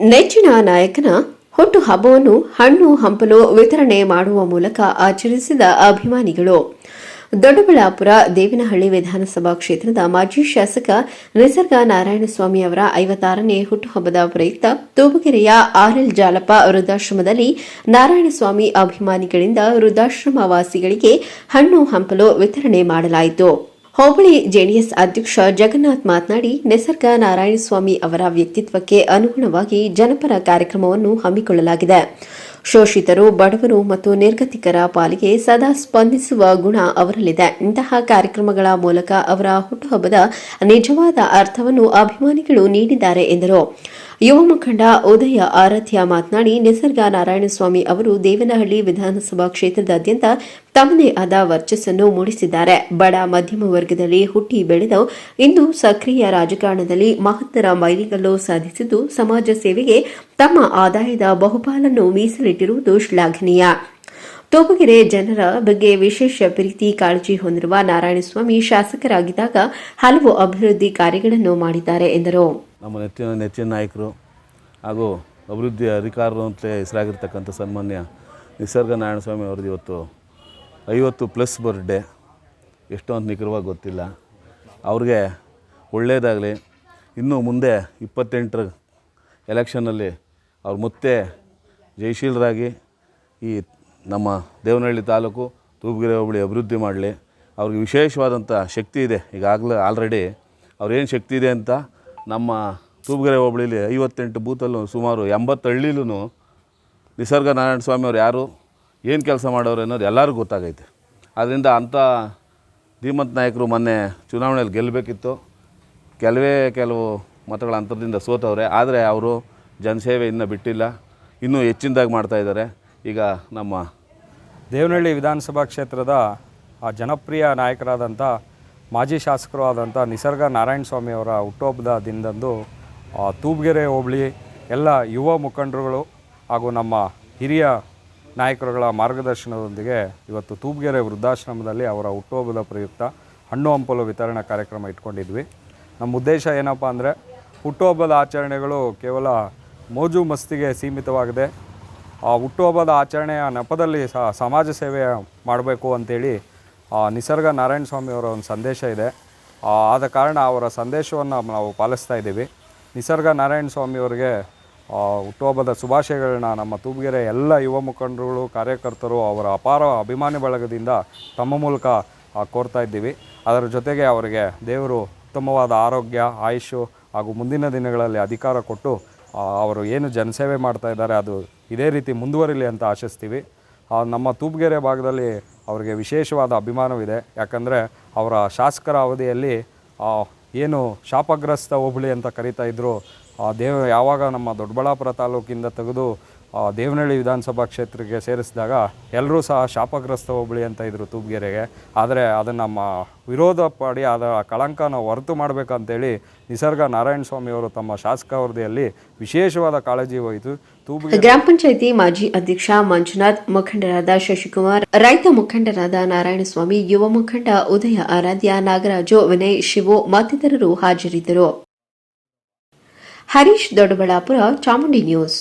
ನೆಚ್ಚಿನ ನಾಯಕನ ಹುಟ್ಟು ಹಬ್ಬವನ್ನು ಹಣ್ಣು ಹಂಪಲು ವಿತರಣೆ ಮಾಡುವ ಮೂಲಕ ಆಚರಿಸಿದ ಅಭಿಮಾನಿಗಳು. ದೊಡ್ಡಬಳ್ಳಾಪುರ ದೇವನಹಳ್ಳಿ ವಿಧಾನಸಭಾ ಕ್ಷೇತ್ರದ ಮಾಜಿ ಶಾಸಕ ನಿಸರ್ಗ ನಾರಾಯಣಸ್ವಾಮಿ ಅವರ ಐವತ್ತಾರನೇ ಹುಟ್ಟುಹಬ್ಬದ ಪ್ರಯುಕ್ತ ತೂಬಗೆರೆಯ ಆರ್ಎಲ್ ಜಾಲಪ್ಪ ವೃದ್ಧಾಶ್ರಮದಲ್ಲಿ ನಾರಾಯಣಸ್ವಾಮಿ ಅಭಿಮಾನಿಗಳಿಂದ ವೃದ್ಧಾಶ್ರಮ ವಾಸಿಗಳಿಗೆ ಹಣ್ಣು ಹಂಪಲು ವಿತರಣೆ ಮಾಡಲಾಯಿತು. ಹೋಬಳಿ ಜೆಡಿಎಸ್ ಅಧ್ಯಕ್ಷ ಜಗನ್ನಾಥ್ ಮಾತನಾಡಿ, ನಿಸರ್ಗ ನಾರಾಯಣಸ್ವಾಮಿ ಅವರ ವ್ಯಕ್ತಿತ್ವಕ್ಕೆ ಅನುಗುಣವಾಗಿ ಜನಪರ ಕಾರ್ಯಕ್ರಮವನ್ನು ಹಮ್ಮಿಕೊಳ್ಳಲಾಗಿದೆ. ಶೋಷಿತರು, ಬಡವರು ಮತ್ತು ನಿರ್ಗತಿಕರ ಪಾಲಿಗೆ ಸದಾ ಸ್ಪಂದಿಸುವ ಗುಣ ಅವರಲ್ಲಿದೆ. ಇಂತಹ ಕಾರ್ಯಕ್ರಮಗಳ ಮೂಲಕ ಅವರ ಹುಟ್ಟುಹಬ್ಬದ ನಿಜವಾದ ಅರ್ಥವನ್ನು ಅಭಿಮಾನಿಗಳು ನೀಡಿದ್ದಾರೆ ಎಂದರು. ಯುವ ಮುಖಂಡ ಉದಯ ಆರಾಧ್ಯ ಮಾತನಾಡಿ ನಿಸರ್ಗ ನಾರಾಯಣಸ್ವಾಮಿ ಅವರು ದೇವನಹಳ್ಳಿ ವಿಧಾನಸಭಾ ಕ್ಷೇತ್ರದಾದ್ಯಂತ ತಮ್ಮದೇ ಆದ ವರ್ಚಸ್ಸನ್ನು ಮೂಡಿಸಿದ್ದಾರೆ. ಬಡ, ಮಧ್ಯಮ ವರ್ಗದಲ್ಲಿ ಹುಟ್ಟಿ ಬೆಳೆದು ಇಂದು ಸಕ್ರಿಯ ರಾಜಕಾರಣದಲ್ಲಿ ಮಹತ್ತರ ಮೈಲಿಗಲ್ಲು ಸಾಧಿಸಿದ್ದು ಸಮಾಜ ಸೇವೆಗೆ ತಮ್ಮ ಆದಾಯದ ಬಹುಪಾಲನ್ನು ಮೀಸಲಿಟ್ಟಿರುವುದು ಶ್ಲಾಘನೀಯ. ತೋಬಗೆರೆ ಜನರ ಬಗ್ಗೆ ವಿಶೇಷ ಪ್ರೀತಿ, ಕಾಳಜಿ ಹೊಂದಿರುವ ನಾರಾಯಣಸ್ವಾಮಿ ಶಾಸಕರಾಗಿದ್ದಾಗ ಹಲವು ಅಭಿವೃದ್ಧಿ ಕಾರ್ಯಗಳನ್ನು ಮಾಡಿದ್ದಾರೆ ಎಂದರು. ನಮ್ಮ ನೆಚ್ಚಿನ ನೆಚ್ಚಿನ ನಾಯಕರು ಹಾಗೂ ಅಭಿವೃದ್ಧಿ ಅಧಿಕಾರರು ಅಂತಲೇ ಹೆಸರಾಗಿರ್ತಕ್ಕಂಥ ಸನ್ಮಾನ್ಯ ನಿಸರ್ಗ ನಾರಾಯಣ ಸ್ವಾಮಿ ಅವ್ರದ್ದು ಇವತ್ತು ಐವತ್ತು ಪ್ಲಸ್ ಬರ್ಡೇ. ಎಷ್ಟು ಅಂತ ನಿಖರವಾಗಿ ಗೊತ್ತಿಲ್ಲ. ಅವ್ರಿಗೆ ಒಳ್ಳೆಯದಾಗಲಿ, ಇನ್ನೂ ಮುಂದೆ ಇಪ್ಪತ್ತೆಂಟರ ಎಲೆಕ್ಷನ್ನಲ್ಲಿ ಅವ್ರು ಮತ್ತೆ ಜಯಶೀಲರಾಗಿ ಈ ನಮ್ಮ ದೇವನಹಳ್ಳಿ ತಾಲೂಕು ತೂಪುಗೆರೆ ಹೋಬಳಿ ಅಭಿವೃದ್ಧಿ ಮಾಡಲಿ. ಅವ್ರಿಗೆ ವಿಶೇಷವಾದಂಥ ಶಕ್ತಿ ಇದೆ. ಈಗಾಗಲೇ ಆಲ್ರೆಡಿ ಅವ್ರೇನು ಶಕ್ತಿ ಇದೆ ಅಂತ ನಮ್ಮ ತೂಪುಗೆರೆ ಹೋಬಳಿಲಿ ಐವತ್ತೆಂಟು ಬೂತಲ್ಲೂ ಸುಮಾರು ಎಂಬತ್ತು ಹಳ್ಳಿಲೂ ನಿಸರ್ಗ ನಾರಾಯಣ ಸ್ವಾಮಿ ಅವ್ರು ಯಾರು, ಏನು ಕೆಲಸ ಮಾಡೋರು ಅನ್ನೋದು ಎಲ್ಲರಿಗೂ ಗೊತ್ತಾಗೈತೆ. ಆದ್ದರಿಂದ ಅಂಥ ಧೀಮಂತ ನಾಯಕರು ಮೊನ್ನೆ ಚುನಾವಣೆಯಲ್ಲಿ ಗೆಲ್ಲಬೇಕಿತ್ತು ಕೆಲವೇ ಕೆಲವು ಮತಗಳ ಅಂತರದಿಂದ ಸೋತವ್ರೆ. ಆದರೆ ಅವರು ಜನಸೇವೆ ಇನ್ನೂ ಬಿಟ್ಟಿಲ್ಲ. ಇನ್ನೂ ಹೆಚ್ಚಿನದಾಗಿ ಮಾಡ್ತಾಯಿದ್ದಾರೆ ಈಗ ನಮ್ಮ ದೇವನಹಳ್ಳಿ ವಿಧಾನಸಭಾ ಕ್ಷೇತ್ರದ ಆ ಜನಪ್ರಿಯ ನಾಯಕರಾದಂಥ ಮಾಜಿ ಶಾಸಕರು ಆದಂಥ ನಿಸರ್ಗ ನಾರಾಯಣ ಸ್ವಾಮಿ ಅವರ ಹುಟ್ಟುಹಬ್ಬದ ದಿನದಂದು ತೂಬ್ಗೆರೆ ಹೋಬಳಿ ಎಲ್ಲ ಯುವ ಮುಖಂಡರುಗಳು ಹಾಗೂ ನಮ್ಮ ಹಿರಿಯ ನಾಯಕರುಗಳ ಮಾರ್ಗದರ್ಶನದೊಂದಿಗೆ ಇವತ್ತು ತೂಬ್ಗೆರೆ ವೃದ್ಧಾಶ್ರಮದಲ್ಲಿ ಅವರ ಹುಟ್ಟುಹಬ್ಬದ ಪ್ರಯುಕ್ತ ಹಣ್ಣು ಹಂಪಲು ವಿತರಣಾ ಕಾರ್ಯಕ್ರಮ ಇಟ್ಕೊಂಡಿದ್ವಿ. ನಮ್ಮ ಉದ್ದೇಶ ಏನಪ್ಪ ಅಂದರೆ ಹುಟ್ಟುಹಬ್ಬದ ಆಚರಣೆಗಳು ಕೇವಲ ಮೋಜು ಮಸ್ತಿಗೆ ಸೀಮಿತವಾಗದೆ. ಹುಟ್ಟುಹಬ್ಬದ ಆಚರಣೆಯ ನೆಪದಲ್ಲಿ ಸಮಾಜ ಸೇವೆ ಮಾಡಬೇಕು ಅಂಥೇಳಿ ಆ, ನಿಸರ್ಗ ನಾರಾಯಣ ಸ್ವಾಮಿ ಅವರ ಒಂದು ಸಂದೇಶ ಇದೆ. ಆ, ಆದ ಕಾರಣ ಅವರ ಸಂದೇಶವನ್ನು ನಾವು ಪಾಲಿಸ್ತಾ ಇದ್ದೀವಿ. ನಿಸರ್ಗ ನಾರಾಯಣ ಸ್ವಾಮಿ ಅವರಿಗೆ ಆ, ಹುಟ್ಟುಹಬ್ಬದ ಶುಭಾಶಯಗಳನ್ನ ನಮ್ಮ ತೂಬಗೆರೆ ಎಲ್ಲ ಯುವ ಮುಖಂಡರುಗಳು ಕಾರ್ಯಕರ್ತರು ಅವರ ಅಪಾರ ಅಭಿಮಾನಿ ಬಳಗದಿಂದ ತಮ್ಮ ಮೂಲಕ ಆ, ಕೋರ್ತಾ ಇದ್ದೀವಿ. ಅದರ ಜೊತೆಗೆ ಅವರಿಗೆ ದೇವರು ಉತ್ತಮವಾದ ಆರೋಗ್ಯ ಆಯುಷು ಹಾಗೂ ಮುಂದಿನ ದಿನಗಳಲ್ಲಿ ಅಧಿಕಾರ ಕೊಟ್ಟು ಅವರು ಏನು ಜನಸೇವೆ ಮಾಡ್ತಾ ಇದ್ದಾರೆ ಅದು ಇದೇ ರೀತಿ ಮುಂದುವರಿಲಿ ಅಂತ ಆಶಿಸ್ತೀವಿ. ನಮ್ಮ ತೂಪುಗೆರೆ ಭಾಗದಲ್ಲಿ ಅವರಿಗೆ ವಿಶೇಷವಾದ ಅಭಿಮಾನವಿದೆ. ಯಾಕಂದರೆ ಅವರ ಶಾಸಕರ ಅವಧಿಯಲ್ಲಿ ಏನು ಶಾಪಗ್ರಸ್ತ ಹೋಬಳಿ ಅಂತ ಕರೀತಾ ಇದ್ದರು ದೇವ ಯಾವಾಗ ನಮ್ಮ ದೊಡ್ಡಬಳ್ಳಾಪುರ ತಾಲೂಕಿಂದ ತೆಗೆದು ದೇವನಹಳ್ಳಿ ವಿಧಾನಸಭಾ ಕ್ಷೇತ್ರಕ್ಕೆ ಸೇರಿಸಿದಾಗ ಎಲ್ಲರೂ ಸಹ ಶಾಪಗ್ರಸ್ತ ಹೋಬಳಿ ಅಂತ ಇದ್ದರು ತೂಬ್ಗೆರೆಗೆ ಆದರೆ ಅದನ್ನು ನಮ್ಮ ವಿರೋಧ ಪಡಿ ಅದರ ಕಳಂಕನ ಹೊರತು ಮಾಡಬೇಕಂತೇಳಿ ನಿಸರ್ಗ ನಾರಾಯಣ ಸ್ವಾಮಿ ಅವರು ತಮ್ಮ ಶಾಸಕ ವರದಿಯಲ್ಲಿ ವಿಶೇಷವಾದ ಕಾಳಜಿ ಹೋಯಿತು ಗ್ರಾಮ ಪಂಚಾಯಿತಿ ಮಾಜಿ ಅಧ್ಯಕ್ಷ ಮಂಜುನಾಥ್, ಮುಖಂಡರಾದ ಶಶಿಕುಮಾರ್, ರೈತ ಮುಖಂಡರಾದ ನಾರಾಯಣಸ್ವಾಮಿ ಯುವ ಮುಖಂಡ ಉದಯ ಆರಾಧ್ಯ, ನಾಗರಾಜು, ವಿನಯ್, ಶಿವು ಮತ್ತಿತರರು ಹಾಜರಿದ್ದರು. ಹರೀಶ್ ದೊಡ್ಡಬಳ್ಳಾಪುರ, ಚಾಮುಂಡಿ ನ್ಯೂಸ್.